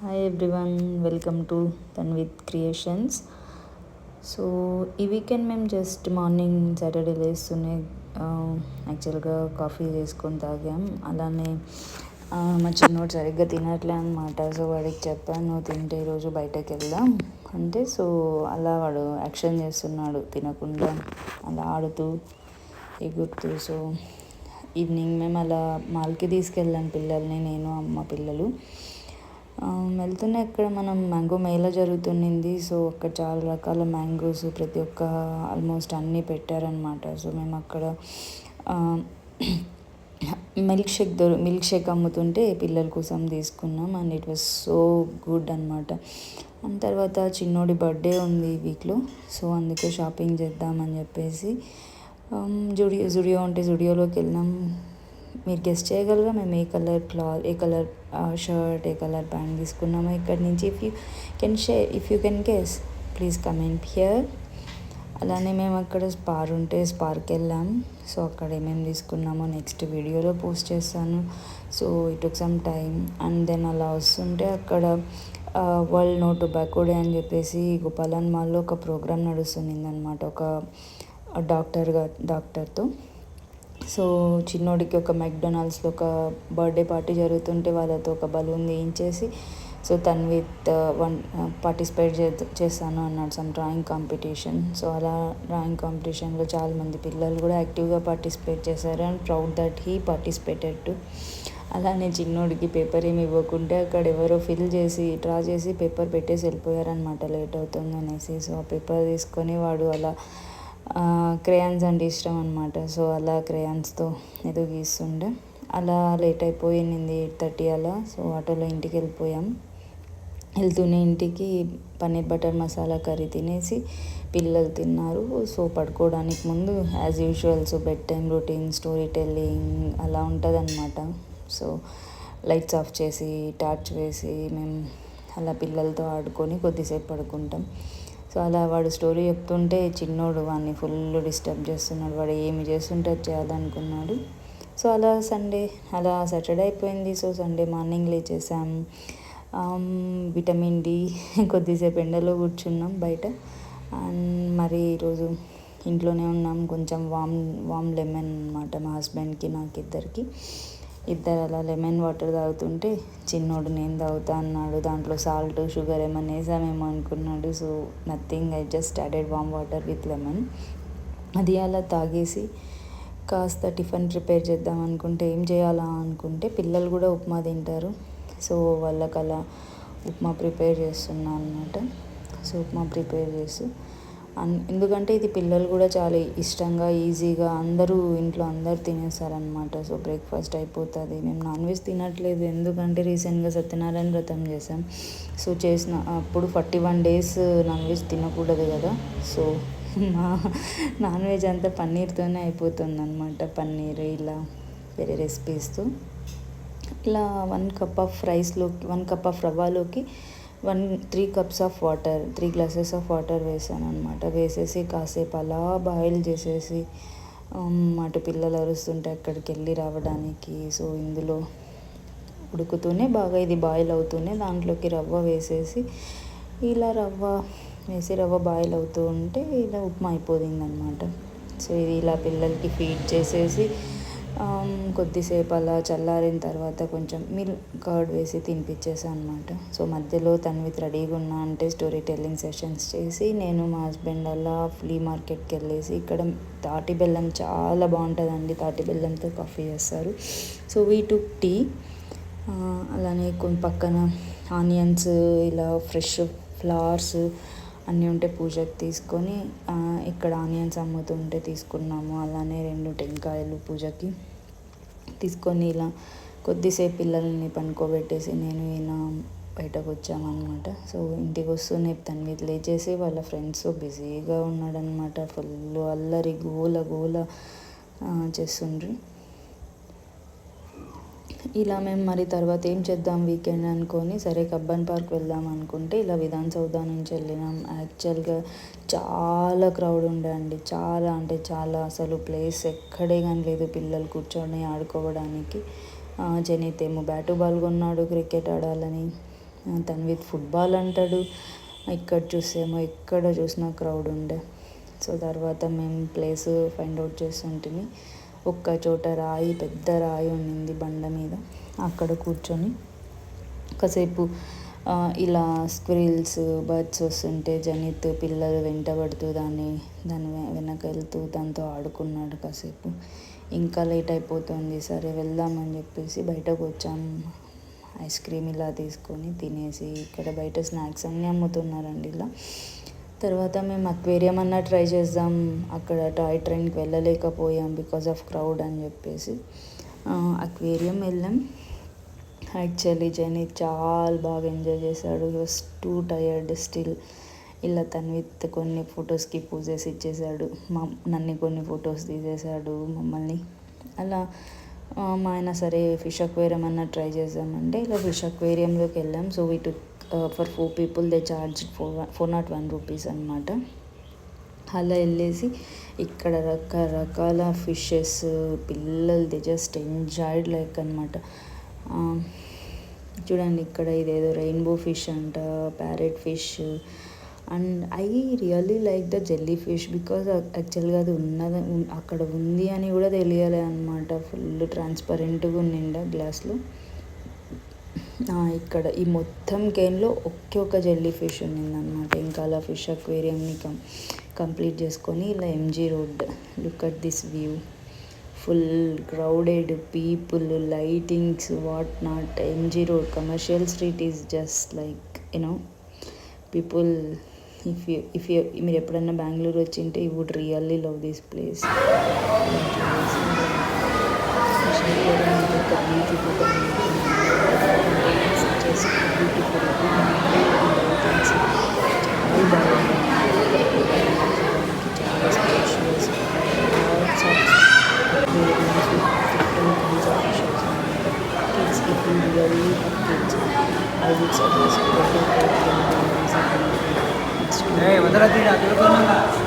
Hi everyone welcome to Tanvith creations so ఈ weekend మేము just morning Saturday లేస్తూనే యాక్చువల్గా కాఫీ చేసుకొని తాగాం. అలానే మా చిన్నోడు సరిగ్గా తినట్లే అనమాట సో వాడికి చెప్పాను నువ్వు తింటే ఈరోజు బయటకు వెళ్దాం. అంటే సో అలా వాడు యాక్షన్ చేస్తున్నాడు తినకుండా అలా ఆడుతూ ఎగురుతూ. సో ఈవినింగ్ మేము అలా మాల్కి తీసుకెళ్ళాం పిల్లల్ని నేను అమ్మ పిల్లలు. వెళ్తున్న ఇక్కడ అక్కడ మనం మ్యాంగో మేళా జరుగుతుండింది సో అక్కడ చాలా రకాల మ్యాంగోస్ ప్రతి ఒక్క ఆల్మోస్ట్ అన్నీ పెట్టారనమాట సో మేము అక్కడ మిల్క్ షేక్ దొరు మిల్క్ షేక్ అమ్ముతుంటే పిల్లల కోసం తీసుకున్నాం. And it was so good అనమాట అండ్ తర్వాత చిన్నోడి బర్త్డే ఉంది ఈ వీక్లో. సో అందుకే షాపింగ్ చేద్దామని చెప్పేసి జుడియో జుడియో అంటే జుడియోలోకి వెళ్ళినాం. మీరు గెస్ట్ చేయగలరా? మేము ఏ కలర్ క్లాత్ ఏ కలర్ షర్ట్ ఏ కలర్ ప్యాంట్ తీసుకున్నామో ఇక్కడ నుంచి. If you can share if you can guess please comment here అలానే మేము అక్కడ స్పార్ ఉంటే స్పార్కి వెళ్ళాం. సో అక్కడ ఏమేమి తీసుకున్నామో నెక్స్ట్ వీడియోలో పోస్ట్ చేస్తాను. So it took some time and then అలా వస్తుంటే అక్కడ వరల్డ్ నో టొబాకో డే అని చెప్పేసి గోపాలన్ మాల్లో ఒక ప్రోగ్రామ్ నడుస్తుంది అనమాట ఒక డాక్టర్గా డాక్టర్తో సో చిన్నోడికి ఒక మెక్డొనాల్డ్స్లో ఒక బర్త్డే పార్టీ జరుగుతుంటే వాళ్ళతో ఒక బలూన్ వేయించేసి సో తను విత్ వన్ పార్టిసిపేట్ చే చేస్తాను అన్నాడు సమ్ డ్రాయింగ్ కాంపిటీషన్. సో అలా డ్రాయింగ్ కాంపిటీషన్లో చాలామంది పిల్లలు కూడా యాక్టివ్గా పార్టిసిపేట్ చేశారు and proud that he participated too. అలానే చిన్నోడికి పేపర్ ఏమి ఇవ్వకుంటే అక్కడ ఎవరో ఫిల్ చేసి డ్రా చేసి పేపర్ పెట్టేసి వెళ్ళిపోయారనమాట లేట్ అవుతుంది అనేసి సో ఆ పేపర్ తీసుకొని వాడు అలా క్రేయాన్స్ అంటే ఇష్టం అనమాట సో అలా క్రేయాన్స్తో ఏదో గీస్తుండే. అలా లేట్ అయిపోయింది ఎయిట్ థర్టీ అలా సో ఆటోలో ఇంటికి వెళ్ళిపోయాం. వెళ్తూనే ఇంటికి పన్నీర్ బటర్ మసాలా కర్రీ తినేసి పిల్లలు తిన్నారు. సో పడుకోవడానికి ముందు as usual so bed time routine story telling అలా ఉంటుంది అనమాట సో లైట్స్ ఆఫ్ చేసి టార్చ్ వేసి మేము అలా పిల్లలతో ఆడుకొని కొద్దిసేపు పడుకుంటాం. సో అలా వాడు స్టోరీ చెప్తుంటే చిన్నోడు వాడిని ఫుల్ డిస్టర్బ్ చేస్తున్నాడు. వాడు ఏమి చేస్తుంటే చేయాలనుకున్నాడు. సో అలా సండే అలా సాటర్డే అయిపోయింది. సో సండే మార్నింగ్ లేచేసాం. విటమిన్ డి కొద్దిసేపు ఎండలో కూర్చున్నాం బయట. అండ్ మరి ఈరోజు ఇంట్లోనే ఉన్నాం. కొంచెం వామ్ వామ్ లెమన్ అనమాట మా హస్బెండ్కి నాకు ఇద్దరికి ఇద్దరు అలా లెమన్ వాటర్ తాగుతుంటే చిన్నోడు నేను తాగుతా అన్నాడు. దాంట్లో సాల్ట్ షుగర్ ఏమన్నా వేసామేమో అనుకున్నాడు. So nothing I just started warm water with lemon. అది అలా తాగేసి కాస్త టిఫిన్ ప్రిపేర్ చేద్దాం అనుకుంటే ఏం చేయాలా అనుకుంటే పిల్లలు కూడా ఉప్మా తింటారు. సో వాళ్ళకి అలా ఉప్మా ప్రిపేర్ చేస్తున్నా అనమాట సో ఉప్మా ప్రిపేర్ చేస్తూ ఎందుకంటే ఇది పిల్లలు కూడా చాలా ఇష్టంగా ఈజీగా అందరూ ఇంట్లో అందరు తినేస్తారనమాట సో బ్రేక్ఫాస్ట్ అయిపోతుంది. మేము నాన్ వెజ్ తినట్లేదు. ఎందుకంటే రీసెంట్గా సత్యనారాయణ వ్రతం చేసాం సో చేసిన అప్పుడు forty one days non veg తినకూడదు కదా. సో మా నాన్ వెజ్ అంతా పన్నీర్తోనే అయిపోతుంది అనమాట పన్నీర్ ఇలా వేరే రెసిపీస్తో ఇలా వన్ కప్ ఆఫ్ రైస్లోకి one cup of రవ్వలోకి one three cups of water three glasses of water వేసాను అనమాట వేసేసి కాసేపు అలా బాయిల్ చేసేసి మాట అటు పిల్లలు అరుస్తుంటే అక్కడికి వెళ్ళి రావడానికి. సో ఇందులో ఉడుకుతూనే బాగా ఇది బాయిల్ అవుతూనే దాంట్లోకి రవ్వ వేసేసి ఇలా రవ్వ వేసి రవ్వ బాయిల్ అవుతూ ఉంటే ఇలా ఉప్మా అయిపోయింది అనమాట సో ఇది ఇలా పిల్లలకి ఫీడ్ చేసేసి కొద్దిసేపు అలా చల్లారిన తర్వాత కొంచెం మిల్క్ కర్డ్ వేసి తినిపించేసాను అనమాట సో మధ్యలో తన్విత్ రెడీగా ఉన్నా అంటే స్టోరీ టెల్లింగ్ సెషన్స్ చేసి నేను మా హస్బెండ్ అలా ఫ్లీ మార్కెట్కి వెళ్ళేసి ఇక్కడ తాటి బెల్లం చాలా బాగుంటుందండి. తాటి బెల్లంతో కాఫీ చేస్తారు. So we took tea. అలానే కొన్ని పక్కన ఆనియన్స్ ఇలా ఫ్రెష్ ఫ్లవర్స్ అన్నీ ఉంటే పూజకి తీసుకొని ఇక్కడ ఆనియన్స్ అమ్ముతుంటే తీసుకున్నాము. అలానే రెండు టెంకాయలు పూజకి తీసుకొని ఇలా కొద్దిసేపు పిల్లల్ని పనుకోబెట్టేసి నేను ఈయన బయటకు వచ్చామన్నమాట. సో ఇంటికి వస్తూనే తన్విత్ లేచేసి వాళ్ళ ఫ్రెండ్స్ బిజీగా ఉన్నాడనమాట ఫుల్ అల్లరి గోల గోల చేస్తుండ్రి చేస్తుండ్రు. ఇలా మేము మరి తర్వాత ఏం చేద్దాం వీకెండ్ అనుకొని సరే కబ్బన్ పార్క్ వెళ్దాం అనుకుంటే ఇలా విధాన్ సౌదా నుంచి వెళ్ళినాం. యాక్చువల్గా చాలా క్రౌడ్ ఉండే అండి. చాలా అంటే చాలా అసలు ప్లేస్ ఎక్కడే కానీ లేదు. పిల్లలు కూర్చొని ఆడుకోవడానికి. జనీత్ ఏమో బ్యాటు బాల్ కొన్నాడు క్రికెట్ ఆడాలని. తను విత్ ఫుట్బాల్ అంటాడు. ఇక్కడ చూసేమో ఎక్కడ చూసినా క్రౌడ్ ఉండే. సో తర్వాత మేము ప్లేస్ ఫైండ్ అవుట్ చేస్తుంటిమి. ఒక్క చోట రాయి పెద్ద రాయి ఉండింది బండ మీద. అక్కడ కూర్చొని కాసేపు ఇలా స్క్రీల్స్ బర్డ్స్ వస్తుంటే జనిత్ పిల్లలు వెంటబడుతూ దాన్ని దాని వెనక వెళ్తూ దాంతో ఆడుకున్నాడు కాసేపు. ఇంకా లేట్ అయిపోతుంది. సరే వెళ్దామని చెప్పేసి బయటకు వచ్చాం. ఐస్ క్రీమ్ ఇలా తీసుకొని తినేసి ఇక్కడ బయట స్నాక్స్ అన్నీ అమ్ముతున్నారండి ఇలా. తర్వాత మేము అక్వేరియం అన్నా ట్రై చేద్దాం. అక్కడ టాయ్ ట్రైన్కి వెళ్ళలేకపోయాం బికాస్ ఆఫ్ క్రౌడ్ అని చెప్పేసి. అక్వేరియం వెళ్ళాం. యాక్చువల్లీ జెనీ చాలా బాగా ఎంజాయ్ చేశాడు. వాస్ టూ టయర్డ్ స్టిల్ ఇలా తను విత్ కొన్ని ఫొటోస్కి పూజేసి ఇచ్చేసాడు మా నన్ను కొన్ని ఫొటోస్ తీసేశాడు మమ్మల్ని. అలా మా ఆయన సరే ఫిష్ అక్వేరియం అన్న ట్రై చేసామంటే ఇలా ఫిష్ అక్వేరియంలోకి వెళ్ళాం. So we for four people they charge four four nought one rupees అనమాట అలా వెళ్ళేసి ఇక్కడ రకరకాల ఫిషెస్ పిల్లలు దే జస్ట్ ఎంజాయిడ్ లైక్ అనమాట చూడండి ఇక్కడ ఇదేదో రెయిన్బో ఫిష్ అంట parrot fish and I really like the jelly fish because యాక్చువల్గా అది ఉన్నది అక్కడ ఉంది అని కూడా తెలియలే అనమాట ఫుల్ ట్రాన్స్పరెంట్గా ఉండిండ గ్లాస్లో ఇక్కడ ఈ మొత్తం కేన్లో ఒకే ఒక జెల్లీ ఫిష్ ఉన్నిందనమాట ఇంకా అలా ఫిష్ అక్వేరియంని కం కంప్లీట్ చేసుకొని ఇలా MG road look at this view. Full crowded people lightings what not. MG road commercial street is just like you know people if you if you మీరు ఎప్పుడన్నా బెంగళూరు వచ్చింటే you would really love this place. વધારાથી